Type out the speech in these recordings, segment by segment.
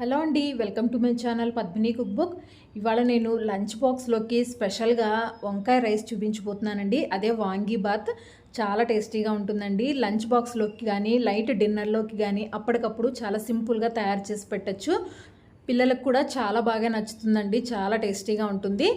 Hello అండి welcome to my channel Padmini cook book. ఇవాళ నేను లంచ్ బాక్స్లోకి స్పెషల్గా వంకాయ రైస్ చూపించబోతున్నానండి. అదే వాంగీ బాత్. చాలా టేస్టీగా ఉంటుందండి. లంచ్ బాక్స్లోకి కానీ లైట్ డిన్నర్లోకి కానీ అప్పటికప్పుడు చాలా సింపుల్గా తయారు చేసి పెట్టచ్చు. పిల్లలకు కూడా చాలా బాగా నచ్చుతుందండి. చాలా టేస్టీగా ఉంటుంది.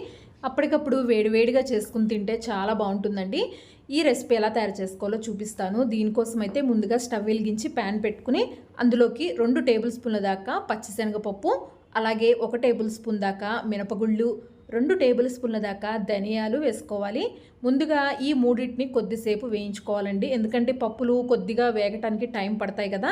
అప్పటికప్పుడు వేడివేడిగా చేసుకుని తింటే చాలా బాగుంటుందండి. ఈ రెసిపీ ఎలా తయారు చేసుకోవాలో చూపిస్తాను. దీనికోసం అయితే ముందుగా స్టవ్ వెలిగించి ప్యాన్ పెట్టుకుని అందులోకి రెండు టేబుల్ స్పూన్ల దాకా పచ్చిశనగపప్పు అలాగే ఒక టేబుల్ స్పూన్ దాకా మినపగుళ్ళు రెండు టేబుల్ స్పూన్ల దాకా ధనియాలు వేసుకోవాలి. ముందుగా ఈ మూడింటిని కొద్దిసేపు వేయించుకోవాలండి. ఎందుకంటే పప్పులు కొద్దిగా వేగటానికి టైం పడతాయి కదా.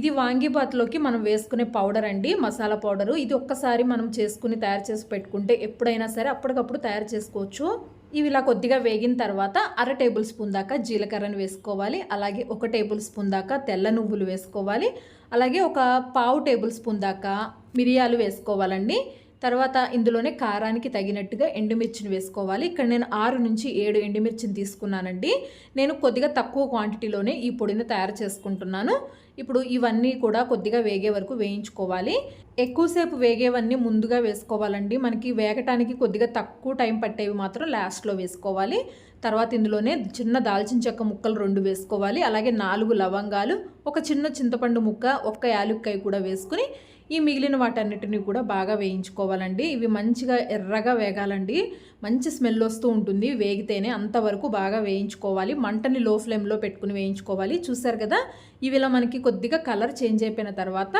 ఇది వాంగిబాత్లోకి మనం వేసుకునే పౌడర్ అండి మసాలా పౌడరు. ఇది ఒక్కసారి మనం చేసుకుని తయారు చేసి పెట్టుకుంటే ఎప్పుడైనా సరే అప్పటికప్పుడు తయారు చేసుకోవచ్చు. ఇవి ఇలా కొద్దిగా వేగిన తర్వాత అర టేబుల్ స్పూన్ దాకా జీలకర్రను వేసుకోవాలి. అలాగే ఒక టేబుల్ స్పూన్ దాకా తెల్ల నువ్వులు వేసుకోవాలి. అలాగే ఒక పావు టేబుల్ స్పూన్ దాకా మిరియాలు వేసుకోవాలండి. తర్వాత ఇందులోనే కారానికి తగినట్టుగా ఎండుమిర్చిని వేసుకోవాలి. ఇక్కడ నేను ఆరు నుంచి ఏడు ఎండుమిర్చిని తీసుకున్నానండి. నేను కొద్దిగా తక్కువ క్వాంటిటీలోనే ఈ పొడిని తయారు చేసుకుంటున్నాను. ఇప్పుడు ఇవన్నీ కూడా కొద్దిగా వేగే వరకు వేయించుకోవాలి. ఎక్కువసేపు వేగేవన్నీ ముందుగా వేసుకోవాలండి. మనకి వేగటానికి కొద్దిగా తక్కువ టైం పట్టేవి మాత్రం లాస్ట్లో వేసుకోవాలి. తర్వాత ఇందులోనే చిన్న దాల్చిన చెక్క ముక్కలు రెండు వేసుకోవాలి. అలాగే నాలుగు లవంగాలు ఒక చిన్న చింతపండు ముక్క ఒక్క యాలుక్కాయ కూడా వేసుకుని ఈ మిగిలిన వాటన్నిటిని కూడా బాగా వేయించుకోవాలండి. ఇవి మంచిగా ఎర్రగా వేగాలండి. మంచి స్మెల్ వస్తూ ఉంటుంది. వేగితేనే అంతవరకు బాగా వేయించుకోవాలి. మంటని లో ఫ్లేమ్లో పెట్టుకుని వేయించుకోవాలి. చూసారు కదా? ఇవి ఇలా మనకి కొద్దిగా కలర్ చేంజ్ అయిపోయిన తర్వాత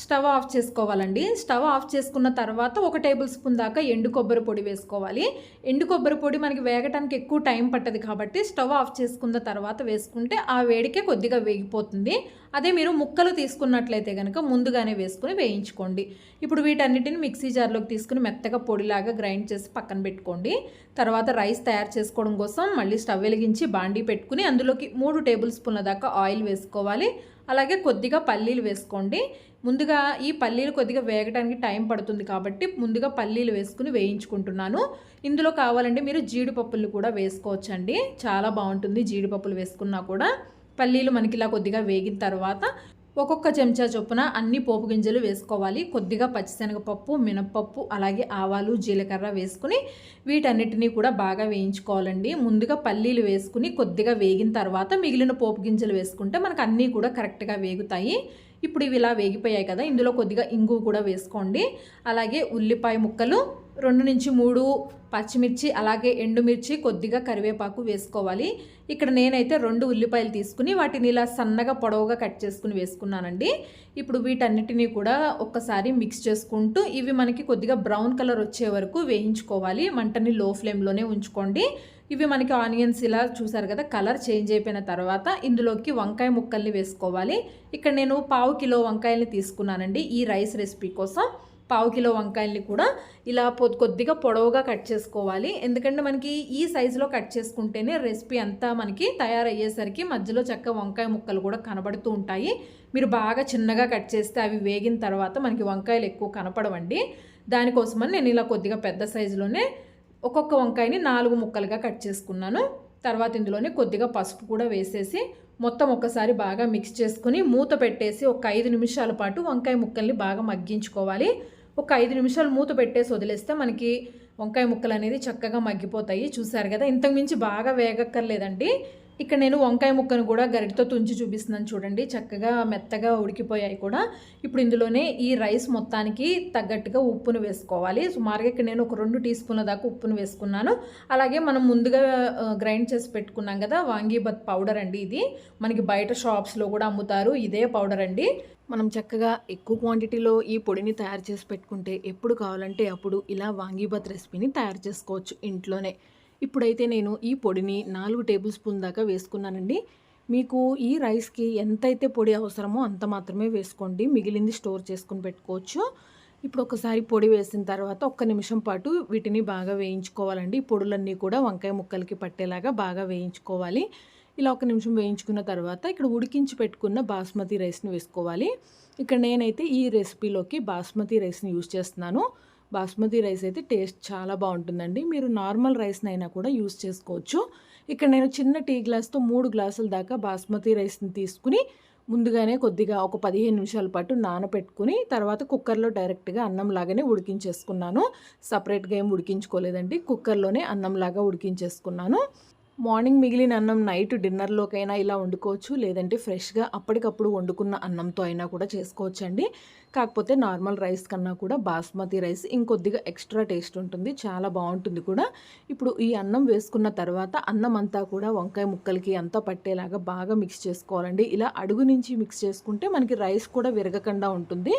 స్టవ్ ఆఫ్ చేసుకోవాలండి. స్టవ్ ఆఫ్ చేసుకున్న తర్వాత ఒక టేబుల్ స్పూన్ దాకా ఎండు కొబ్బరి పొడి వేసుకోవాలి. ఎండు కొబ్బరి పొడి మనకి వేగటానికి ఎక్కువ టైం పట్టదు కాబట్టి స్టవ్ ఆఫ్ చేసుకున్న తర్వాత వేసుకుంటే ఆ వేడికే కొద్దిగా వేగిపోతుంది. అదే మీరు ముక్కలు తీసుకున్నట్లయితే కనుక ముందుగానే వేసుకుని వేయించుకోండి. ఇప్పుడు వీటన్నిటిని మిక్సీ జార్లోకి తీసుకుని మెత్తగా పొడిలాగా గ్రైండ్ చేసి పక్కన పెట్టుకోండి. తర్వాత రైస్ తయారు చేసుకోవడం కోసం మళ్ళీ స్టవ్ వెలిగించి బాండీ పెట్టుకుని అందులోకి మూడు టేబుల్ స్పూన్ల దాకా ఆయిల్ వేసుకోవాలి. అలాగే కొద్దిగా పల్లీలు వేసుకోండి. ముందుగా ఈ పల్లీలు కొద్దిగా వేగడానికి టైం పడుతుంది కాబట్టి ముందుగా పల్లీలు వేసుకుని వేయించుకుంటున్నాను. ఇందులో కావాలంటే మీరు జీడిపప్పులు కూడా వేసుకోవచ్చండి. చాలా బాగుంటుంది జీడిపప్పులు వేసుకున్నా కూడా. పల్లీలు మనకి ఇలా కొద్దిగా వేగిన తర్వాత ఒక్కొక్క చెంచా చొప్పున అన్ని పోపు గింజలు వేసుకోవాలి. కొద్దిగా పచ్చిశనగపప్పు మినప్పప్పు అలాగే ఆవాలు జీలకర్ర వేసుకుని వీటన్నిటినీ కూడా బాగా వేయించుకోవాలండి. ముందుగా పల్లీలు వేసుకుని కొద్దిగా వేగిన తర్వాత మిగిలిన పోపు గింజలు వేసుకుంటే మనకు అన్నీ కూడా కరెక్ట్గా వేగుతాయి. ఇప్పుడు ఇవి ఇలా వేగిపోయాయి కదా ఇందులో కొద్దిగా ఇంగు కూడా వేసుకోండి. అలాగే ఉల్లిపాయ ముక్కలు రెండు నుంచి మూడు పచ్చిమిర్చి అలాగే ఎండుమిర్చి కొద్దిగా కరివేపాకు వేసుకోవాలి. ఇక్కడ నేనైతే రెండు ఉల్లిపాయలు తీసుకుని వాటిని ఇలా సన్నగా పొడవుగా కట్ చేసుకుని వేసుకున్నానండి. ఇప్పుడు వీటన్నిటినీ కూడా ఒక్కసారి మిక్స్ చేసుకుంటూ ఇవి మనకి కొద్దిగా బ్రౌన్ కలర్ వచ్చే వరకు వేయించుకోవాలి. మంటని లో ఫ్లేమ్లోనే ఉంచుకోండి. ఇవి మనకి ఆనియన్స్ ఇలా చూసారు కదా కలర్ చేంజ్ అయిపోయిన తర్వాత ఇందులోకి వంకాయ ముక్కల్ని వేసుకోవాలి. ఇక్కడ నేను పావు కిలో వంకాయల్ని తీసుకున్నానండి ఈ రైస్ రెసిపీ కోసం. పావు కిలో వంకాయల్ని కూడా ఇలా కొద్దిగా పొడవుగా కట్ చేసుకోవాలి. ఎందుకంటే మనకి ఈ సైజులో కట్ చేసుకుంటేనే రెసిపీ అంతా మనకి తయారయ్యేసరికి మధ్యలో చక్క వంకాయ ముక్కలు కూడా కనబడుతూ ఉంటాయి. మీరు బాగా చిన్నగా కట్ చేస్తే అవి వేగిన తర్వాత మనకి వంకాయలు ఎక్కువ కనపడవండి. దానికోసమని నేను ఇలా కొద్దిగా పెద్ద సైజులోనే ఒక్కొక్క వంకాయని నాలుగు ముక్కలుగా కట్ చేసుకున్నాను. తర్వాత ఇందులోనే కొద్దిగా పసుపు కూడా వేసేసి మొత్తం ఒకసారి బాగా మిక్స్ చేసుకుని మూత పెట్టేసి ఒక ఐదు నిమిషాల పాటు వంకాయ ముక్కల్ని బాగా మగ్గించుకోవాలి. ఒక ఐదు నిమిషాలు మూత పెట్టేసి వదిలేస్తే మనకి వంకాయ ముక్కలు అనేది చక్కగా మగ్గిపోతాయి. చూసారు కదా? ఇంతకుమించి బాగా వేగక్కర్లేదండి. ఇక్కడ నేను వంకాయ ముక్కను కూడా గరిటతో తుంచి చూపిస్తున్నాను చూడండి. చక్కగా మెత్తగా ఉడికిపోయాయి కూడా. ఇప్పుడు ఇందులోనే ఈ రైస్ మొత్తానికి తగ్గట్టుగా ఉప్పును వేసుకోవాలి. సుమారుగా ఇక్కడ నేను ఒక రెండు టీ స్పూన్ల దాకా ఉప్పును వేసుకున్నాను. అలాగే మనం ముందుగా గ్రైండ్ చేసి పెట్టుకున్నాం కదా వాంగీబత్ పౌడర్ అండి ఇది. మనకి బయట షాప్స్లో కూడా అమ్ముతారు. ఇదే పౌడర్ అండి. మనం చక్కగా ఎక్కువ క్వాంటిటీలో ఈ పొడిని తయారు చేసి పెట్టుకుంటే ఎప్పుడు కావాలంటే అప్పుడు ఇలా వాంగీబత్ రెసిపీని తయారు చేసుకోవచ్చు ఇంట్లోనే. ఇప్పుడైతే నేను ఈ పొడిని నాలుగు టేబుల్ స్పూన్ దాకా వేసుకున్నానండి. మీకు ఈ రైస్కి ఎంతైతే పొడి అవసరమో అంత మాత్రమే వేసుకోండి. మిగిలింది స్టోర్ చేసుకుని పెట్టుకోవచ్చు. ఇప్పుడు ఒకసారి పొడి వేసిన తర్వాత ఒక్క నిమిషం పాటు వీటిని బాగా వేయించుకోవాలండి. పొడులన్నీ కూడా వంకాయ ముక్కలకి పట్టేలాగా బాగా వేయించుకోవాలి. ఇలా ఒక నిమిషం వేయించుకున్న తర్వాత ఇక్కడ ఉడికించి పెట్టుకున్న బాస్మతి రైస్ని వేసుకోవాలి. ఇక్కడ నేనైతే ఈ రెసిపీలోకి బాస్మతి రైస్ని యూజ్ చేస్తున్నాను. బాస్మతి రైస్ అయితే టేస్ట్ చాలా బాగుంటుందండి. మీరు నార్మల్ రైస్ని అయినా కూడా యూస్ చేసుకోవచ్చు. ఇక్కడ నేను చిన్న టీ గ్లాస్తో మూడు గ్లాసుల దాకా బాస్మతి రైస్ని తీసుకుని ముందుగానే కొద్దిగా ఒక పదిహేను నిమిషాల పాటు నానబెట్టుకుని తర్వాత కుక్కర్లో డైరెక్ట్గా అన్నం లాగానే ఉడికించేసుకున్నాను. సపరేట్గా ఏం ఉడికించుకోలేదండి. కుక్కర్లోనే అన్నంలాగా ఉడికించేసుకున్నాను. మార్నింగ్ మిగిలిన అన్నం నైట్ డిన్నర్లోకైనా ఇలా వండుకోవచ్చు లేదంటే ఫ్రెష్గా అప్పటికప్పుడు వండుకున్న అన్నంతో అయినా కూడా చేసుకోవచ్చండి. కాకపోతే నార్మల్ రైస్ కన్నా కూడా బాస్మతి రైస్ ఇంకొద్దిగా ఎక్స్ట్రా టేస్ట్ ఉంటుంది చాలా బాగుంటుంది కూడా. ఇప్పుడు ఈ అన్నం వేసుకున్న తర్వాత అన్నం అంతా కూడా వంకాయ ముక్కలకి అంతా పట్టేలాగా బాగా మిక్స్ చేసుకోవాలండి. ఇలా అడుగు నుంచి మిక్స్ చేసుకుంటే మనకి రైస్ కూడా విరగకుండా ఉంటుంది.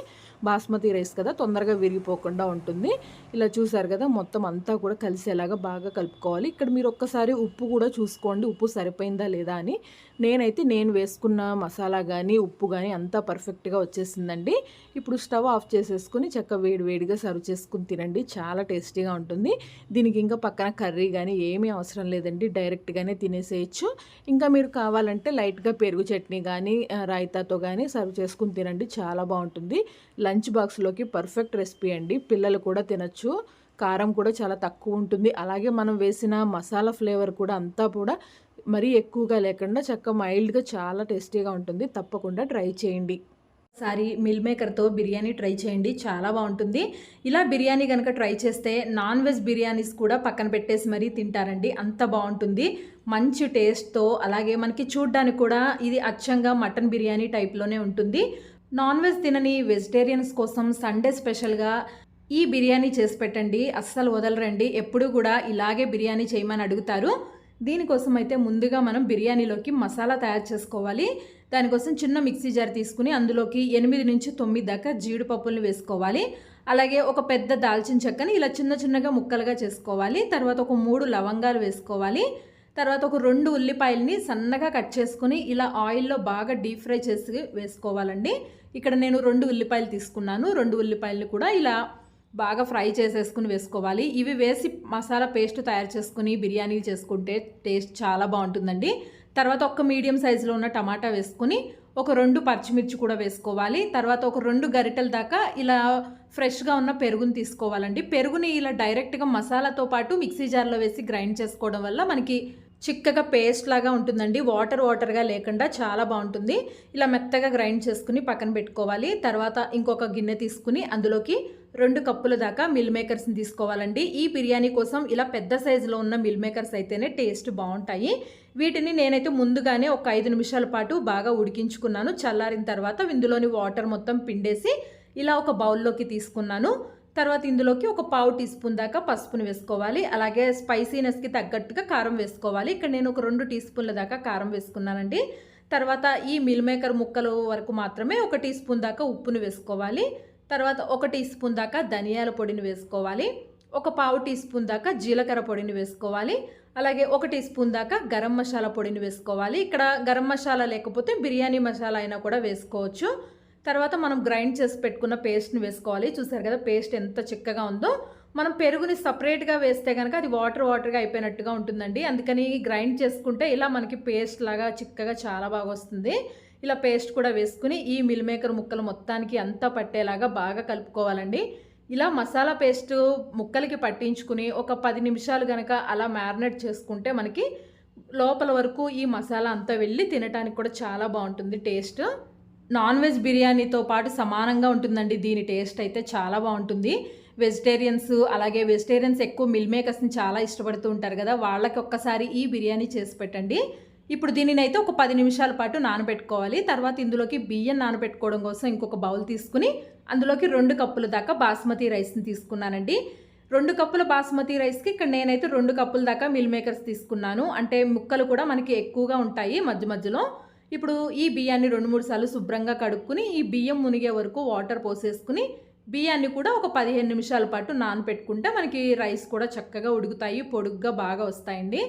బాస్మతి రైస్ కదా తొందరగా విరిగిపోకుండా ఉంటుంది. ఇలా చూసారు కదా మొత్తం అంతా కూడా కలిసేలాగా బాగా కలుపుకోవాలి. ఇక్కడ మీరు ఒక్కసారి ఉప్పు కూడా చూసుకోండి ఉప్పు సరిపోయిందా లేదా అని. నేనైతే నేను వేసుకున్న మసాలా కానీ ఉప్పు కానీ అంతా పర్ఫెక్ట్గా వచ్చేసిందండి. ఇప్పుడు స్టవ్ ఆఫ్ చేసేసుకుని చక్క వేడి వేడిగా సర్వ్ చేసుకుని తినండి. చాలా టేస్టీగా ఉంటుంది. దీనికి ఇంకా పక్కన కర్రీ కానీ ఏమీ అవసరం లేదండి. డైరెక్ట్గానే తినేసేయచ్చు. ఇంకా మీరు కావాలంటే లైట్గా పెరుగు చట్నీ కానీ రాయితాతో కానీ సర్వ్ చేసుకుని తినండి. చాలా బాగుంటుంది. లంచ్ బాక్స్లోకి పర్ఫెక్ట్ రెసిపీ అండి. పిల్లలు కూడా తినచ్చు. కారం కూడా చాలా తక్కువ ఉంటుంది. అలాగే మనం వేసిన మసాలా ఫ్లేవర్ కూడా అంతా కూడా మరీ ఎక్కువగా లేకుండా చక్క మైల్డ్గా చాలా టేస్టీగా ఉంటుంది. తప్పకుండా ట్రై చేయండి. సారీ మిల్ మేకర్తో బిర్యానీ ట్రై చేయండి. చాలా బాగుంటుంది. ఇలా బిర్యానీ కనుక ట్రై చేస్తే నాన్ వెజ్ బిర్యానీస్ కూడా పక్కన పెట్టేసి మరీ తింటారండి. అంత బాగుంటుంది. మంచి టేస్ట్తో అలాగే మనకి చూడ్డానికి కూడా ఇది అచ్చంగా మటన్ బిర్యానీ టైప్లోనే ఉంటుంది. నాన్ వెజ్ తినని వెజిటేరియన్స్ కోసం సండే స్పెషల్గా ఈ బిర్యానీ చేసి పెట్టండి అస్సలు వదలరండి. ఎప్పుడు కూడా ఇలాగే బిర్యానీ చేయమని అడుగుతారు. దీనికోసం అయితే ముందుగా మనం బిర్యానీలోకి మసాలా తయారు చేసుకోవాలి. దానికోసం చిన్న మిక్సీ జార్ తీసుకుని అందులోకి ఎనిమిది నుంచి తొమ్మిది దాకా జీడిపప్పులను వేసుకోవాలి. అలాగే ఒక పెద్ద దాల్చిన చెక్కని ఇలా చిన్న చిన్నగా ముక్కలుగా చేసుకోవాలి. తర్వాత ఒక మూడు లవంగాలు వేసుకోవాలి. తర్వాత ఒక రెండు ఉల్లిపాయలని సన్నగా కట్ చేసుకుని ఇలా ఆయిల్లో బాగా డీప్ ఫ్రై చేసి వేసుకోవాలండి. ఇక్కడ నేను రెండు ఉల్లిపాయలు తీసుకున్నాను. రెండు ఉల్లిపాయలు కూడా ఇలా బాగా ఫ్రై చేసేసుకుని వేసుకోవాలి. ఇవి వేసి మసాలా పేస్ట్ తయారు చేసుకుని బిర్యానీ చేసుకుంటే టేస్ట్ చాలా బాగుంటుందండి. తర్వాత ఒక మీడియం సైజులో ఉన్న టమాటా వేసుకుని ఒక రెండు పచ్చిమిర్చి కూడా వేసుకోవాలి. తర్వాత ఒక రెండు గరిటెల దాకా ఇలా ఫ్రెష్గా ఉన్న పెరుగుని తీసుకోవాలండి. పెరుగుని ఇలా డైరెక్ట్గా మసాలాతో పాటు మిక్సీ జార్లో వేసి గ్రైండ్ చేసుకోవడం వల్ల మనకి చిక్కగా పేస్ట్ లాగా ఉంటుందండి. వాటర్ వాటర్గా లేకుండా చాలా బాగుంటుంది. ఇలా మెత్తగా గ్రైండ్ చేసుకుని పక్కన పెట్టుకోవాలి. తర్వాత ఇంకొక గిన్నె తీసుకుని అందులోకి రెండు కప్పుల దాకా మిల్ మేకర్స్ని తీసుకోవాలండి. ఈ బిర్యానీ కోసం ఇలా పెద్ద సైజులో ఉన్న మిల్ మేకర్స్ అయితేనే టేస్ట్ బాగుంటాయి. వీటిని నేనైతే ముందుగానే ఒక ఐదు నిమిషాల పాటు బాగా ఉడికించుకున్నాను. చల్లారిన తర్వాత ఇందులోని వాటర్ మొత్తం పిండేసి ఇలా ఒక బౌల్లోకి తీసుకున్నాను. తర్వాత ఇందులోకి ఒక పావు టీ స్పూన్ దాకా పసుపును వేసుకోవాలి. అలాగే స్పైసీనెస్కి తగ్గట్టుగా కారం వేసుకోవాలి. ఇక్కడ నేను ఒక రెండు టీ స్పూన్ల దాకా కారం వేసుకున్నానండి. తర్వాత ఈ మిల్ మేకర్ ముక్కలు వరకు మాత్రమే ఒక టీ స్పూన్ దాకా ఉప్పును వేసుకోవాలి. తర్వాత ఒక టీ స్పూన్ దాకా ధనియాల పొడిని వేసుకోవాలి. ఒక పావు టీ స్పూన్ దాకా జీలకర్ర పొడిని వేసుకోవాలి. అలాగే ఒక టీ స్పూన్ దాకా గరం మసాలా పొడిని వేసుకోవాలి. ఇక్కడ గరం మసాలా లేకపోతే బిర్యానీ మసాలా అయినా కూడా వేసుకోవచ్చు. తర్వాత మనం గ్రైండ్ చేసి పెట్టుకున్న పేస్ట్ని వేసుకోవాలి. చూసారు కదా పేస్ట్ ఎంత చిక్కగా ఉందో. మనం పెరుగుని సపరేట్గా వేస్తే కనుక అది వాటర్ వాటర్గా అయిపోయినట్టుగా ఉంటుందండి. అందుకని గ్రైండ్ చేసుకుంటే ఇలా మనకి పేస్ట్ లాగా చిక్కగా చాలా బాగా వస్తుంది. ఇలా పేస్ట్ కూడా వేసుకుని ఈ మిల్ మేకర్ ముక్కలు మొత్తానికి అంతా పట్టేలాగా బాగా కలుపుకోవాలండి. ఇలా మసాలా పేస్ట్ ముక్కలకి పట్టించుకుని ఒక పది నిమిషాలు కనుక అలా మ్యారినేట్ చేసుకుంటే మనకి లోపల వరకు ఈ మసాలా అంతా వెళ్ళి తినడానికి కూడా చాలా బాగుంటుంది టేస్ట్. నాన్ వెజ్ బిర్యానీతో పాటు సమానంగా ఉంటుందండి. దీని టేస్ట్ అయితే చాలా బాగుంటుంది. వెజిటేరియన్స్ అలాగే వెజిటేరియన్స్ ఎక్కువ మిల్ మేకర్స్ని చాలా ఇష్టపడుతూ ఉంటారు కదా. వాళ్ళకి ఒక్కసారి ఈ బిర్యానీ చేసి పెట్టండి. ఇప్పుడు దీనిని అయితే ఒక పది నిమిషాల పాటు నానబెట్టుకోవాలి. తర్వాత ఇందులోకి బియ్యం నానబెట్టుకోవడం కోసం ఇంకొక బౌల్ తీసుకుని అందులోకి రెండు కప్పుల దాకా బాస్మతి రైస్ని తీసుకున్నానండి. రెండు కప్పుల బాస్మతి రైస్కి ఇక్కడ నేనైతే రెండు కప్పుల దాకా మిల్ మేకర్స్ తీసుకున్నాను. అంటే ముక్కలు కూడా మనకి ఎక్కువగా ఉంటాయి మధ్య మధ్యలో. ఇప్పుడు ఈ బియ్యాన్ని రెండు మూడు సార్లు శుభ్రంగా కడుక్కుని ఈ బియ్యం మునిగే వరకు వాటర్ పోసేసుకుని బియ్యాన్ని కూడా ఒక పదిహేను నిమిషాల పాటు నానపెట్టుకుంటే మనకి రైస్ కూడా చక్కగా ఉడుకుతాయి పొడుగ్గా బాగా వస్తాయండి.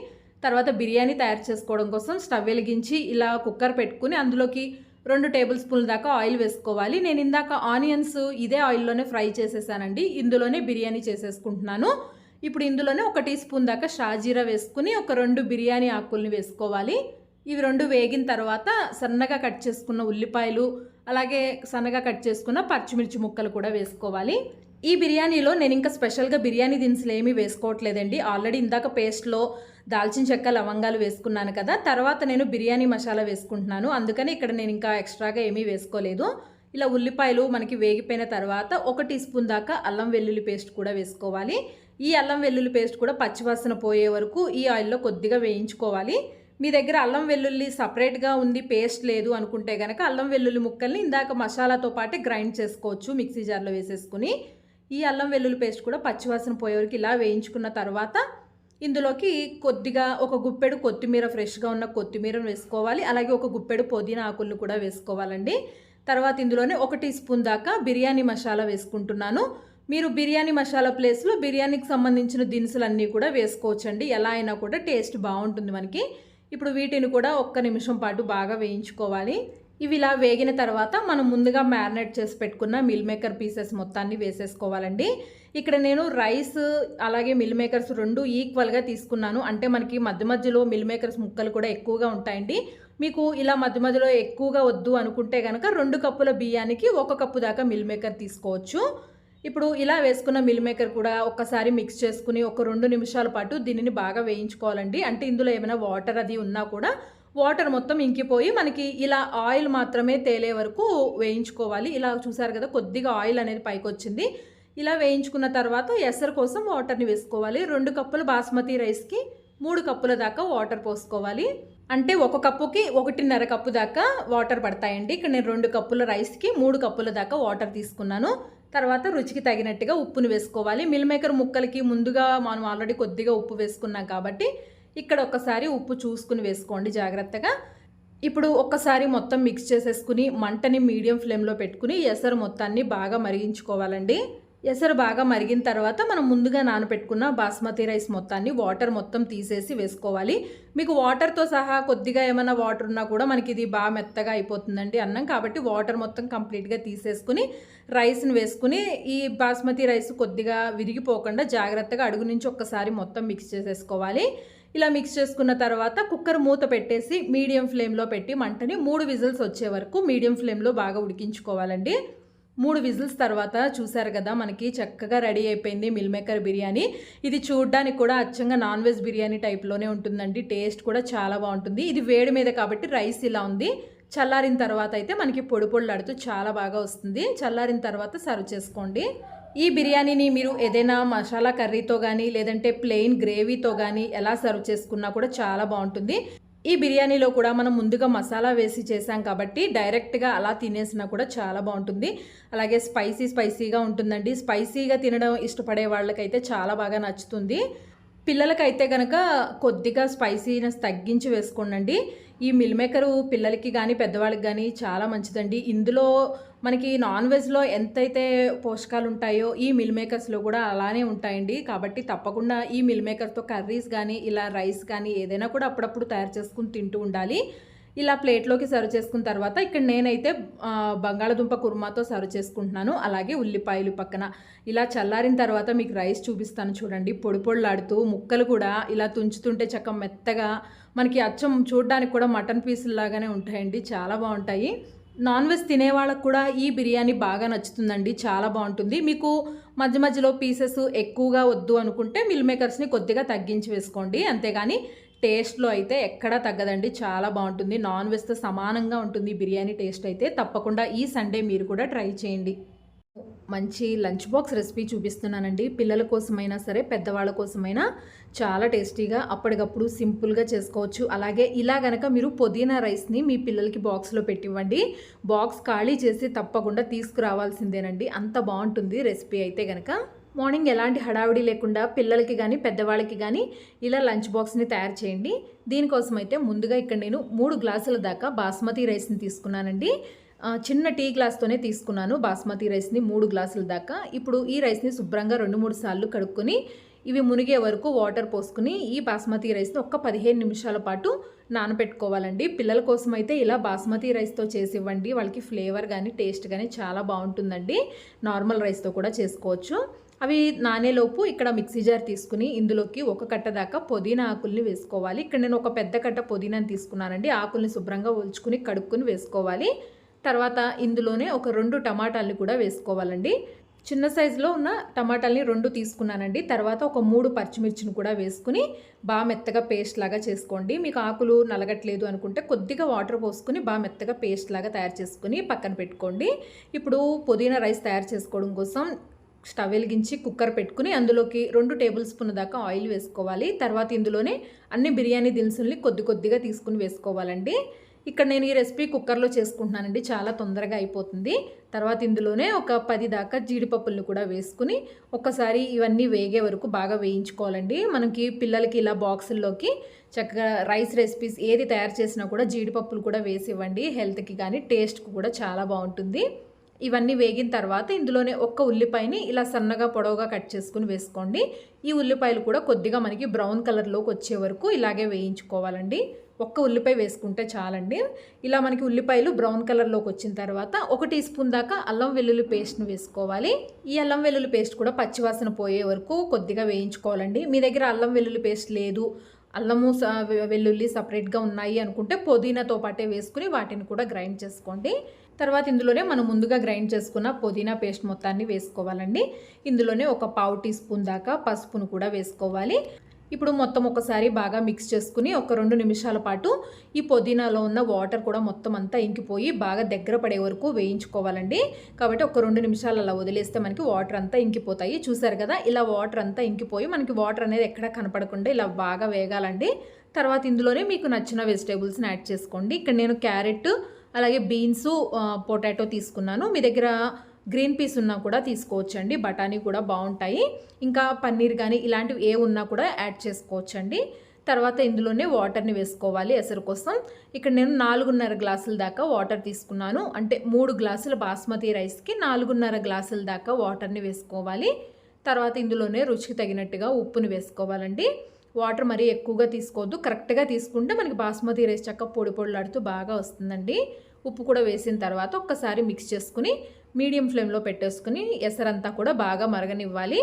తర్వాత బిర్యానీ తయారు చేసుకోవడం కోసం స్టవ్ వెలిగించి ఇలా కుక్కర్ పెట్టుకుని అందులోకి రెండు టేబుల్ స్పూన్ల దాకా ఆయిల్ వేసుకోవాలి. నేను ఇందాక ఆనియన్స్ ఇదే ఆయిల్లోనే ఫ్రై చేసేసానండి. ఇందులోనే బిర్యానీ చేసేసుకుంటున్నాను. ఇప్పుడు ఇందులోనే ఒక టీ స్పూన్ దాకా షాజీరా వేసుకుని ఒక రెండు బిర్యానీ ఆకుల్ని వేసుకోవాలి. ఇవి రెండు వేగిన తర్వాత సన్నగా కట్ చేసుకున్న ఉల్లిపాయలు అలాగే సన్నగా కట్ చేసుకున్న పచ్చిమిర్చి ముక్కలు కూడా వేసుకోవాలి. ఈ బిర్యానీలో నేను ఇంకా స్పెషల్గా బిర్యానీ దినుసులు ఏమీ వేసుకోవట్లేదండి. ఆల్రెడీ ఇందాక పేస్ట్లో దాల్చిన చెక్క లవంగాలు వేసుకున్నాను కదా తర్వాత నేను బిర్యానీ మసాలా వేసుకుంటున్నాను. అందుకని ఇక్కడ నేను ఇంకా ఎక్స్ట్రాగా ఏమీ వేసుకోలేదు. ఇలా ఉల్లిపాయలు మనకి వేగిపోయిన తర్వాత ఒక టీ స్పూన్ దాకా అల్లం వెల్లుల్లి పేస్ట్ కూడా వేసుకోవాలి. ఈ అల్లం వెల్లుల్లి పేస్ట్ కూడా పచ్చివాసన పోయే వరకు ఈ ఆయిల్లో కొద్దిగా వేయించుకోవాలి. మీ దగ్గర అల్లం వెల్లుల్లి సపరేట్గా ఉంది పేస్ట్ లేదు అనుకుంటే కనుక అల్లం వెల్లుల్లి ముక్కల్ని ఇందాక మసాలాతో పాటే గ్రైండ్ చేసుకోవచ్చు మిక్సీ జార్లో వేసేసుకుని. ఈ అల్లం వెల్లుల్లి పేస్ట్ కూడా పచ్చివాసన పోయే వరకు ఇలా వేయించుకున్న తర్వాత ఇందులోకి కొద్దిగా ఒక గుప్పెడు కొత్తిమీర ఫ్రెష్గా ఉన్న కొత్తిమీరను వేసుకోవాలి. అలాగే ఒక గుప్పెడు పుదీనా ఆకులను కూడా వేసుకోవాలండి. తర్వాత ఇందులోనే ఒక టీ స్పూన్ దాకా బిర్యానీ మసాలా వేసుకుంటున్నాను. మీరు బిర్యానీ మసాలా ప్లేస్లో బిర్యానీకి సంబంధించిన దినుసులన్నీ కూడా వేసుకోవచ్చండి. ఎలా అయినా కూడా టేస్ట్ బాగుంటుంది మనకి. ఇప్పుడు వీటిని కూడా ఒక్క నిమిషం పాటు బాగా వేయించుకోవాలి. ఇవి ఇలా వేగిన తర్వాత మనం ముందుగా మ్యారినేట్ చేసి పెట్టుకున్న మిల్ మేకర్ పీసెస్ మొత్తాన్ని వేసేసుకోవాలండి. ఇక్కడ నేను రైస్ అలాగే మిల్ మేకర్స్ రెండు ఈక్వల్గా తీసుకున్నాను. అంటే మనకి మధ్య మధ్యలో మిల్ మేకర్స్ ముక్కలు కూడా ఎక్కువగా ఉంటాయండి. మీకు ఇలా మధ్య మధ్యలో ఎక్కువగా వద్దు అనుకుంటే కనుక రెండు కప్పుల బియ్యానికి ఒక కప్పు దాకా మిల్ మేకర్ తీసుకోవచ్చు. ఇప్పుడు ఇలా వేసుకున్న మిల్ మేకర్ కూడా ఒక్కసారి మిక్స్ చేసుకుని ఒక రెండు నిమిషాల పాటు దీనిని బాగా వేయించుకోవాలండి. అంటే ఇందులో ఏమైనా వాటర్ అది ఉన్నా కూడా వాటర్ మొత్తం ఇంకిపోయి మనకి ఇలా ఆయిల్ మాత్రమే తేలే వరకు వేయించుకోవాలి. ఇలా చూసారు కదా కొద్దిగా ఆయిల్ అనేది పైకి వచ్చింది ఇలా వేయించుకున్న తర్వాత ఎసరు కోసం వాటర్ని వేసుకోవాలి. రెండు కప్పుల బాస్మతి రైస్కి మూడు కప్పుల దాకా వాటర్ పోసుకోవాలి. అంటే ఒక కప్పుకి ఒకటిన్నర కప్పు దాకా వాటర్ పడతాయండి. ఇక్కడ నేను రెండు కప్పుల రైస్కి మూడు కప్పుల దాకా వాటర్ తీసుకున్నాను. తర్వాత రుచికి తగినట్టుగా ఉప్పును వేసుకోవాలి. మిల్ మేకర్ ముక్కలకి ముందుగా మనం ఆల్రెడీ కొద్దిగా ఉప్పు వేసుకున్నాం కాబట్టి ఇక్కడ ఒక్కసారి ఉప్పు చూసుకుని వేసుకోండి జాగ్రత్తగా. ఇప్పుడు ఒక్కసారి మొత్తం మిక్స్ చేసేసుకుని మంటని మీడియం ఫ్లేమ్లో పెట్టుకుని ఎసరు మొత్తాన్ని బాగా మరిగించుకోవాలండి. ఎసరు బాగా మరిగిన తర్వాత మనం ముందుగా నానబెట్టుకున్న బాస్మతి రైస్ మొత్తాన్ని వాటర్ మొత్తం తీసేసి వేసుకోవాలి. మీకు వాటర్తో సహా కొద్దిగా ఏమైనా వాటర్ ఉన్నా కూడా మనకి ఇది బాగా మెత్తగా అయిపోతుందండి అన్నం. కాబట్టి వాటర్ మొత్తం కంప్లీట్గా తీసేసుకుని రైస్ని వేసుకుని ఈ బాస్మతి రైస్ కొద్దిగా విరిగిపోకుండా జాగ్రత్తగా అడుగు నుంచి ఒక్కసారి మొత్తం మిక్స్ చేసేసుకోవాలి. ఇలా మిక్స్ చేసుకున్న తర్వాత కుక్కర్ మూత పెట్టేసి మీడియం ఫ్లేమ్లో పెట్టి మంటని మూడు విజిల్స్ వచ్చే వరకు మీడియం ఫ్లేమ్లో బాగా ఉడికించుకోవాలండి. మూడు విజిల్స్ తర్వాత చూసారు కదా మనకి చక్కగా రెడీ అయిపోయింది మిల్ మేకర్ బిర్యానీ. ఇది చూడడానికి కూడా అచ్చంగా నాన్ వెజ్ బిర్యానీ టైప్లోనే ఉంటుందండి టేస్ట్ కూడా చాలా బాగుంటుంది. ఇది వేడి మీద కాబట్టి రైస్ ఇలా ఉంది. చల్లారిన తర్వాత అయితే మనకి పొడి పొళ్ళాడుతూ చాలా బాగా వస్తుంది. చల్లారిన తర్వాత సర్వ్ చేసుకోండి. ఈ బిర్యానీని మీరు ఏదైనా మసాలా కర్రీతో కానీ లేదంటే ప్లెయిన్ గ్రేవీతో కానీ ఎలా సర్వ్ చేసుకున్నా కూడా చాలా బాగుంటుంది. ఈ బిర్యానీలో కూడా మనం ముందుగా మసాలా వేసి చేసాం కాబట్టి డైరెక్ట్గా అలా తినేసినా కూడా చాలా బాగుంటుంది. అలాగే స్పైసీ స్పైసీగా ఉంటుందండి. స్పైసీగా తినడం ఇష్టపడే వాళ్ళకైతే చాలా బాగా నచ్చుతుంది. పిల్లలకైతే కనుక కొద్దిగా స్పైసీనెస్ తగ్గించి వేసుకోండి ఈ మిల్ మేకరు పిల్లలకి కానీ పెద్దవాళ్ళకి కానీ చాలా మంచిదండి. ఇందులో మనకి నాన్ వెజ్లో ఎంతైతే పోషకాలు ఉంటాయో ఈ మిల్ మేకర్స్లో కూడా అలానే ఉంటాయండి. కాబట్టి తప్పకుండా ఈ మిల్ మేకర్తో కర్రీస్ కానీ ఇలా రైస్ కానీ ఏదైనా కూడా అప్పుడప్పుడు తయారు చేసుకుని తింటూ ఉండాలి. ఇలా ప్లేట్లోకి సర్వ్ చేసుకున్న తర్వాత ఇక్కడ నేనైతే బంగాళదుంప కుర్మాతో సర్వ్ చేసుకుంటున్నాను. అలాగే ఉల్లిపాయలు పక్కన. ఇలా చల్లారిన తర్వాత మీకు రైస్ చూపిస్తాను చూడండి. పొడి పొడిలాడుతూ ముక్కలు కూడా ఇలా తుంచుతుంటే చక్క మెత్తగా మనకి అచ్చం చూడడానికి కూడా మటన్ పీసులు లాగానే ఉంటాయండి. చాలా బాగుంటాయి. నాన్ వెజ్ తినే వాళ్ళకు కూడా ఈ బిర్యానీ బాగా నచ్చుతుందండి చాలా బాగుంటుంది. మీకు మధ్య మధ్యలో పీసెస్ ఎక్కువగా వద్దు అనుకుంటే మిల్ మేకర్స్ని కొద్దిగా తగ్గించి వేసుకోండి. అంతేగాని టేస్ట్లో అయితే ఎక్కడా తగ్గదండి చాలా బాగుంటుంది. నాన్ వెజ్తో సమానంగా ఉంటుంది బిర్యానీ టేస్ట్ అయితే. తప్పకుండా ఈ సండే మీరు కూడా ట్రై చేయండి. మంచి లంచ్ బాక్స్ రెసిపీ చూపిస్తున్నానండి. పిల్లల కోసమైనా సరే పెద్దవాళ్ళ కోసమైనా చాలా టేస్టీగా అప్పటికప్పుడు సింపుల్గా చేసుకోవచ్చు. అలాగే ఇలా గనక మీరు పుదీనా రైస్ని మీ పిల్లలకి బాక్స్లో పెట్టివ్వండి. బాక్స్ ఖాళీ చేసి తప్పకుండా తీసుకురావాల్సిందేనండి. అంత బాగుంటుంది రెసిపీ అయితే గనక. మార్నింగ్ ఎలాంటి హడావిడి లేకుండా పిల్లలకి కానీ పెద్దవాళ్ళకి కానీ ఇలా లంచ్ బాక్స్ని తయారు చేయండి. దీనికోసం అయితే ముందుగా ఇక్కడ నేను మూడు గ్లాసుల దాకా బాస్మతి రైస్ని తీసుకున్నానండి. చిన్న టీ గ్లాస్తోనే తీసుకున్నాను. బాస్మతి రైస్ని మూడు గ్లాసుల దాకా. ఇప్పుడు ఈ రైస్ని శుభ్రంగా రెండు మూడు సార్లు కడుక్కొని ఇవి మునిగే వరకు వాటర్ పోసుకుని ఈ బాస్మతి రైస్ని ఒక్క పదిహేను నిమిషాల పాటు నానబెట్టుకోవాలండి పిల్లల కోసం అయితే ఇలా బాస్మతి రైస్తో చేసి ఇవ్వండి వాళ్ళకి ఫ్లేవర్ కానీ టేస్ట్ కానీ చాలా బాగుంటుందండి. నార్మల్ రైస్తో కూడా చేసుకోవచ్చు. అవి నానేలోపు ఇక్కడ మిక్సీ జార్ తీసుకుని ఇందులోకి ఒక కట్ట దాకా పుదీనా ఆకుల్ని వేసుకోవాలి. ఇక్కడ నేను ఒక పెద్ద కట్ట పుదీనాని తీసుకున్నానండి. ఆకుల్ని శుభ్రంగా ఒలుచుకుని కడుక్కుని వేసుకోవాలి. తర్వాత ఇందులోనే ఒక రెండు టమాటాలని కూడా వేసుకోవాలండి. చిన్న సైజులో ఉన్న టమాటాలని రెండు తీసుకున్నానండి. తర్వాత ఒక మూడు పచ్చిమిర్చిని కూడా వేసుకుని బాగా మెత్తగా పేస్ట్ లాగా చేసుకోండి. మీకు ఆకులు నలగట్లేదు అనుకుంటే కొద్దిగా వాటర్ పోసుకుని బాగా మెత్తగా పేస్ట్ లాగా తయారు చేసుకుని పక్కన పెట్టుకోండి. ఇప్పుడు పుదీనా రైస్ తయారు చేసుకోవడం కోసం స్టవ్ వెలిగించి కుక్కర్ పెట్టుకుని అందులోకి రెండు టేబుల్ స్పూన్ దాకా ఆయిల్ వేసుకోవాలి. తర్వాత ఇందులోనే అన్ని బిర్యానీ దినుసుల్ని కొద్ది కొద్దిగా తీసుకుని వేసుకోవాలండి. ఇక్కడ నేను ఈ రెసిపీ కుక్కర్లో చేసుకుంటున్నానండి. చాలా తొందరగా అయిపోతుంది. తర్వాత ఇందులోనే ఒక పది దాకా జీడిపప్పులు కూడా వేసుకుని ఒక్కసారి ఇవన్నీ వేగే వరకు బాగా వేయించుకోవాలండి. మనకి పిల్లలకి ఇలా బాక్సుల్లోకి చక్కగా రైస్ రెసిపీస్ ఏది తయారు చేసినా కూడా జీడిపప్పులు కూడా వేసి ఇవ్వండి హెల్త్కి కానీ టేస్ట్కి కూడా చాలా బాగుంటుంది. ఇవన్నీ వేగిన తర్వాత ఇందులోనే ఒక్క ఉల్లిపాయని ఇలా సన్నగా పొడవుగా కట్ చేసుకుని వేసుకోండి. ఈ ఉల్లిపాయలు కూడా కొద్దిగా మనకి బ్రౌన్ కలర్లోకి వచ్చే వరకు ఇలాగే వేయించుకోవాలండి. ఒక్క ఉల్లిపాయ వేసుకుంటే చాలండి. ఇలా మనకి ఉల్లిపాయలు బ్రౌన్ కలర్లోకి వచ్చిన తర్వాత ఒక టీ స్పూన్ దాకా అల్లం వెల్లుల్లి పేస్ట్ను వేసుకోవాలి. ఈ అల్లం వెల్లుల్లి పేస్ట్ కూడా పచ్చివాసన పోయే వరకు కొద్దిగా వేయించుకోవాలండి. మీ దగ్గర అల్లం వెల్లుల్లి పేస్ట్ లేదు. అల్లము స- వె- వెల్లుల్లి సపరేట్గా ఉన్నాయి అనుకుంటే పుదీనాతో పాటే వేసుకుని వాటిని కూడా గ్రైండ్ చేసుకోండి. తర్వాత ఇందులోనే మనం ముందుగా గ్రైండ్ చేసుకున్న పుదీనా పేస్ట్ మొత్తాన్ని వేసుకోవాలండి. ఇందులోనే ఒక పావు టీ స్పూన్ దాకా పసుపును కూడా వేసుకోవాలి. ఇప్పుడు మొత్తం ఒకసారి బాగా మిక్స్ చేసుకుని ఒక రెండు నిమిషాల పాటు ఈ పుదీనాలో ఉన్న వాటర్ కూడా మొత్తం అంతా ఇంకిపోయి బాగా దగ్గర పడే వరకు వేయించుకోవాలండి. కాబట్టి ఒక రెండు నిమిషాలు అలా వదిలేస్తే మనకి వాటర్ అంతా ఇంకిపోతాయి. చూసారు కదా ఇలా వాటర్ అంతా ఇంకిపోయి మనకి వాటర్ అనేది ఎక్కడ కనపడకుండా ఇలా బాగా వేగాలండి. తర్వాత ఇందులోనే మీకు నచ్చిన వెజిటేబుల్స్ని యాడ్ చేసుకోండి. ఇక్కడ నేను క్యారెట్ అలాగే బీన్స్ పొటాటో తీసుకున్నాను. మీ దగ్గర గ్రీన్ పీస్ ఉన్నా కూడా తీసుకోవచ్చండి బఠానీ కూడా బాగుంటాయి. ఇంకా పన్నీర్ కానీ ఇలాంటివి ఏ ఉన్నా కూడా యాడ్ చేసుకోవచ్చండి. తర్వాత ఇందులోనే వాటర్ని వేసుకోవాలి ఎసరు కోసం. ఇక్కడ నేను నాలుగున్నర గ్లాసుల దాకా వాటర్ తీసుకున్నాను. అంటే మూడు గ్లాసుల బాస్మతి రైస్కి నాలుగున్నర గ్లాసుల దాకా వాటర్ని వేసుకోవాలి. తర్వాత ఇందులోనే రుచికి తగినట్టుగా ఉప్పుని వేసుకోవాలండి. వాటర్ మరీ ఎక్కువగా తీసుకోవద్దు. కరెక్ట్గా తీసుకుంటే మనకి బాస్మతి రైస్ చక్క పొడి పొడిలాడుతూ బాగా వస్తుందండి. ఉప్పు కూడా వేసిన తర్వాత ఒక్కసారి మిక్స్ చేసుకుని మీడియం ఫ్లేమ్లో పెట్టేసుకుని ఎసరంతా కూడా బాగా మరగనివ్వాలి.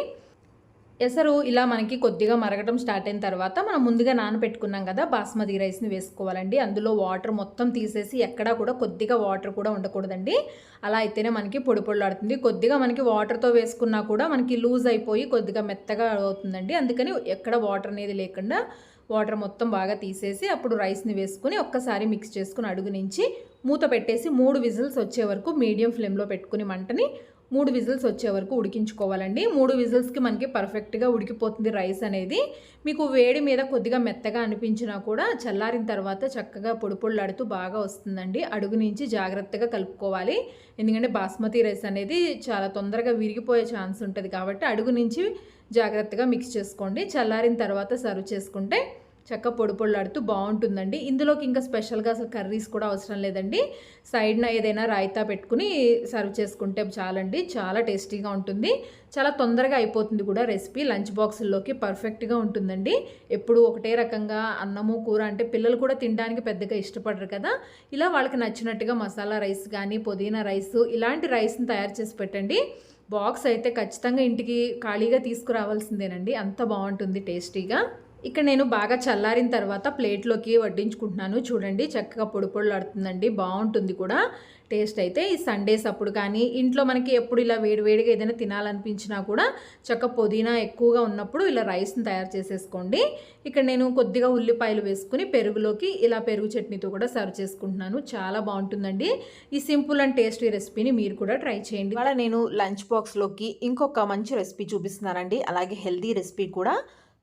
ఎసరు ఇలా మనకి కొద్దిగా మరగటం స్టార్ట్ అయిన తర్వాత మనం ముందుగా నానబెట్టుకున్నాం కదా బాస్మతి రైస్ని వేసుకోవాలండి. అందులో వాటర్ మొత్తం తీసేసి ఎక్కడా కూడా కొద్దిగా వాటర్ కూడా ఉండకూడదండి. అలా అయితేనే మనకి పొడి పొడిలాడుతుంది. కొద్దిగా మనకి వాటర్తో వేసుకున్నా కూడా మనకి లూజ్ అయిపోయి కొద్దిగా మెత్తగా అవుతుందండి. అందుకని ఎక్కడ వాటర్ అనేది లేకుండా వాటర్ మొత్తం బాగా తీసేసి అప్పుడు రైస్ని వేసుకుని ఒక్కసారి మిక్స్ చేసుకుని అడుగు నుంచి మూత పెట్టేసి మూడు విజిల్స్ వచ్చే వరకు మీడియం ఫ్లేమ్లో పెట్టుకుని మంటని మూడు విజిల్స్ వచ్చే వరకు ఉడికించుకోవాలండి. మూడు విజిల్స్కి మనకి పర్ఫెక్ట్గా ఉడికిపోతుంది రైస్ అనేది. మీకు వేడి మీద కొద్దిగా మెత్తగా అనిపించినా కూడా చల్లారిన తర్వాత చక్కగా పొడి బాగా వస్తుందండి. అడుగు నుంచి జాగ్రత్తగా కలుపుకోవాలి. ఎందుకంటే బాస్మతి రైస్ అనేది చాలా తొందరగా విరిగిపోయే ఛాన్స్ ఉంటుంది కాబట్టి అడుగు నుంచి జాగ్రత్తగా మిక్స్ చేసుకోండి. చల్లారిన తర్వాత సర్వ్ చేసుకుంటే చక్క పొడి బాగుంటుందండి. ఇందులోకి ఇంకా స్పెషల్గా అసలు కర్రీస్ కూడా అవసరం లేదండి. సైడ్న ఏదైనా రాయితా పెట్టుకుని సర్వ్ చేసుకుంటే చాలండి. చాలా టేస్టీగా ఉంటుంది. చాలా తొందరగా అయిపోతుంది కూడా రెసిపీ. లంచ్ బాక్సుల్లోకి పర్ఫెక్ట్గా ఉంటుందండి. ఎప్పుడు ఒకటే రకంగా అన్నము కూర అంటే పిల్లలు కూడా తినడానికి పెద్దగా ఇష్టపడరు కదా. ఇలా వాళ్ళకి నచ్చినట్టుగా మసాలా రైస్ కానీ పుదీనా రైస్ ఇలాంటి రైస్ని తయారు చేసి పెట్టండి. బాక్స్ అయితే ఖచ్చితంగా ఇంటికి ఖాళీగా తీసుకురావాల్సిందేనండి. అంత బాగుంటుంది టేస్టీగా. ఇక్కడ నేను బాగా చల్లారిన తర్వాత ప్లేట్లోకి వడ్డించుకుంటున్నాను. చూడండి చక్కగా పొడి పొడులాడుతుందండి. బాగుంటుంది కూడా. టేస్ట్ అయితే ఈ సండేస్ అప్పుడు కానీ ఇంట్లో మనకి ఎప్పుడు ఇలా వేడివేడిగా ఏదైనా తినాలనిపించినా కూడా చక్క పుదీనా ఎక్కువగా ఉన్నప్పుడు ఇలా రైస్ని తయారు చేసేసుకోండి. ఇక్కడ నేను కొద్దిగా ఉల్లిపాయలు వేసుకుని పెరుగులోకి ఇలా పెరుగు చట్నీతో కూడా సర్వ్ చేసుకుంటున్నాను. చాలా బాగుంటుందండి. ఈ సింపుల్ అండ్ టేస్టీ రెసిపీని మీరు కూడా ట్రై చేయండి. ఇవాళ నేను లంచ్ బాక్స్లోకి ఇంకొక మంచి రెసిపీ చూపిస్తున్నానండి. అలాగే హెల్దీ రెసిపీ కూడా.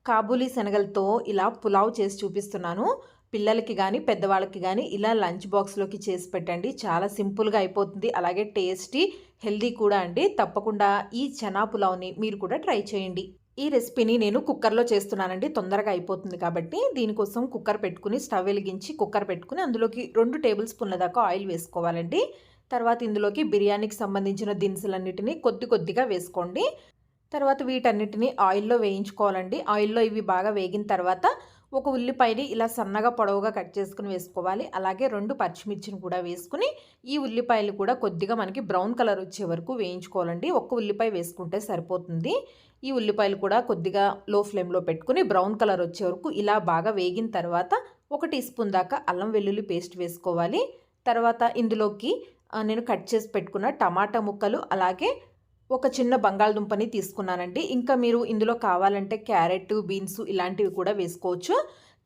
కాబూలీ శనగలతో ఇలా పులావ్ చేసి చూపిస్తున్నాను. పిల్లలకి కానీ పెద్దవాళ్ళకి కానీ ఇలా లంచ్ బాక్స్లోకి చేసి పెట్టండి. చాలా సింపుల్గా అయిపోతుంది. అలాగే టేస్టీ హెల్దీ కూడా అండి. తప్పకుండా ఈ చనా పులావ్ని మీరు కూడా ట్రై చేయండి. ఈ రెసిపీని నేను కుక్కర్లో చేస్తున్నానండి. తొందరగా అయిపోతుంది కాబట్టి దీనికోసం కుక్కర్ పెట్టుకుని స్టవ్ వెలిగించి కుక్కర్ పెట్టుకుని అందులోకి రెండు టేబుల్ స్పూన్ల దాకా ఆయిల్ వేసుకోవాలండి. తర్వాత ఇందులోకి బిర్యానీకి సంబంధించిన దినుసులన్నిటినీ కొద్ది కొద్దిగా వేసుకోండి. తర్వాత వీటన్నిటిని ఆయిల్లో వేయించుకోవాలండి. ఆయిల్లో ఇవి బాగా వేగిన తర్వాత ఒక ఉల్లిపాయని ఇలా సన్నగా పొడవుగా కట్ చేసుకుని వేసుకోవాలి. అలాగే రెండు పచ్చిమిర్చిని కూడా వేసుకుని ఈ ఉల్లిపాయలు కూడా కొద్దిగా మనకి బ్రౌన్ కలర్ వచ్చే వరకు వేయించుకోవాలండి. ఒక్క ఉల్లిపాయ వేసుకుంటే సరిపోతుంది. ఈ ఉల్లిపాయలు కూడా కొద్దిగా లో ఫ్లేమ్లో పెట్టుకుని బ్రౌన్ కలర్ వచ్చే వరకు ఇలా బాగా వేగిన తర్వాత ఒక టీ స్పూన్ దాకా అల్లం వెల్లుల్లి పేస్ట్ వేసుకోవాలి. తర్వాత ఇందులోకి నేను కట్ చేసి పెట్టుకున్న టమాటా ముక్కలు అలాగే ఒక చిన్న బంగాళదుంపని తీసుకున్నానండి. ఇంకా మీరు ఇందులో కావాలంటే క్యారెట్ బీన్స్ ఇలాంటివి కూడా వేసుకోవచ్చు.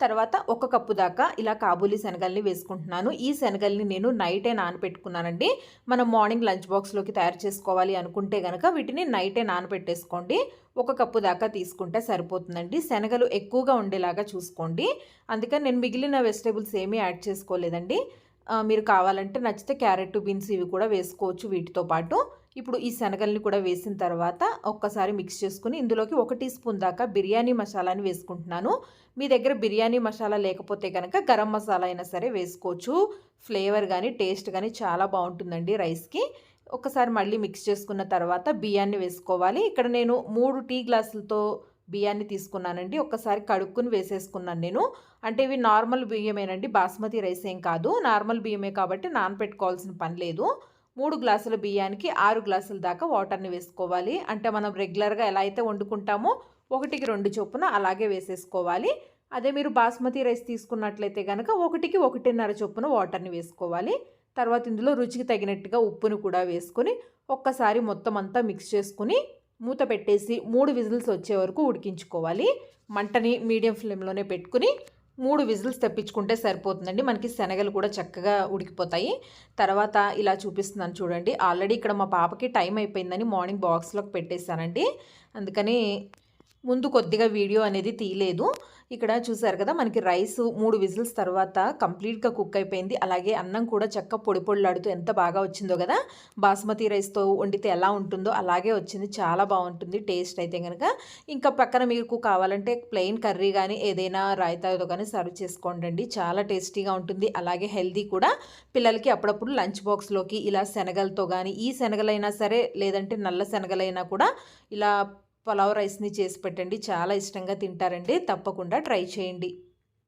తర్వాత ఒక కప్పు దాకా ఇలా కాబూలీ శనగల్ని వేసుకుంటున్నాను. ఈ శనగల్ని నేను నైటే నానబెట్టుకున్నానండి. మనం మార్నింగ్ లంచ్ బాక్స్లోకి తయారు చేసుకోవాలి అనుకుంటే కనుక వీటిని నైటే నానబెట్టేసుకోండి. ఒక కప్పు దాకా తీసుకుంటే సరిపోతుందండి. శనగలు ఎక్కువగా ఉండేలాగా చూసుకోండి. అందుకని నేను మిగిలిన వెజిటేబుల్స్ ఏమీ యాడ్ చేసుకోలేదండి. మీరు కావాలంటే నచ్చితే క్యారెట్ బీన్స్ ఇవి కూడా వేసుకోవచ్చు వీటితో పాటు. ఇప్పుడు ఈ శనగల్ని కూడా వేసిన తర్వాత ఒక్కసారి మిక్స్ చేసుకుని ఇందులోకి ఒక టీ స్పూన్ దాకా బిర్యానీ మసాలాని వేసుకుంటున్నాను. మీ దగ్గర బిర్యానీ మసాలా లేకపోతే కనుక గరం మసాలా అయినా సరే వేసుకోవచ్చు. ఫ్లేవర్ కానీ టేస్ట్ కానీ చాలా బాగుంటుందండి రైస్కి. ఒకసారి మళ్ళీ మిక్స్ చేసుకున్న తర్వాత బియ్యాన్ని వేసుకోవాలి. ఇక్కడ నేను మూడు టీ గ్లాసులతో బియ్యాన్ని తీసుకున్నానండి. ఒక్కసారి కడుక్కుని వేసేసుకున్నాను నేను. అంటే ఇవి నార్మల్ బియ్యమేనండి. బాస్మతి రైస్ ఏం కాదు. నార్మల్ బియ్యమే కాబట్టి నానపెట్టుకోవాల్సిన పని లేదు. మూడు గ్లాసుల బియ్యానికి ఆరు గ్లాసుల దాకా వాటర్ని వేసుకోవాలి. అంటే మనం రెగ్యులర్గా ఎలా అయితే వండుకుంటామో ఒకటికి రెండు చొప్పున అలాగే వేసేసుకోవాలి. అదే మీరు బాస్మతి రైస్ తీసుకున్నట్లయితే కనుక ఒకటికి ఒకటిన్నర చొప్పున వాటర్ని వేసుకోవాలి. తర్వాత ఇందులో రుచికి తగినట్టుగా ఉప్పును కూడా వేసుకొని ఒక్కసారి మొత్తం అంతా మిక్స్ చేసుకుని మూత పెట్టేసి మూడు విజిల్స్ వచ్చే వరకు ఉడికించుకోవాలి. మంటని మీడియం ఫ్లేమ్లోనే పెట్టుకుని మూడు విజిల్స్ తెప్పించుకుంటే సరిపోతుందండి. మనకి శనగలు కూడా చక్కగా ఉడికిపోతాయి. తర్వాత ఇలా చూపిస్తున్నాను చూడండి. ఆల్రెడీ ఇక్కడ మా పాపకి టైం అయిపోయిందని మార్నింగ్ బాక్స్లోకి పెట్టేశానండి. అందుకని ముందు కొద్దిగా వీడియో అనేది తీయలేదు. ఇక్కడ చూసారు కదా మనకి రైస్ మూడు విజిల్స్ తర్వాత కంప్లీట్గా కుక్ అయిపోయింది. అలాగే అన్నం కూడా చక్క పొడి పొడిలాడుతూ ఎంత బాగా వచ్చిందో కదా బాస్మతి రైస్తో వండితే ఎలా ఉంటుందో అలాగే వచ్చింది. చాలా బాగుంటుంది టేస్ట్ అయితే కనుక ఇంకా పక్కన మీకు కావాలంటే ప్లెయిన్ కర్రీ కానీ ఏదైనా రాయితాతో కానీ సర్వ్ చేసుకోండి చాలా టేస్టీగా ఉంటుంది. అలాగే హెల్దీ కూడా. పిల్లలకి అప్పుడప్పుడు లంచ్ బాక్స్లోకి ఇలా శనగలతో కానీ ఈ శనగలైనా సరే లేదంటే నల్ల శనగలైనా కూడా ఇలా పలావ్ రైస్ని చేసి పెట్టండి. చాలా ఇష్టంగా తింటారండి. తప్పకుండా ట్రై చేయండి.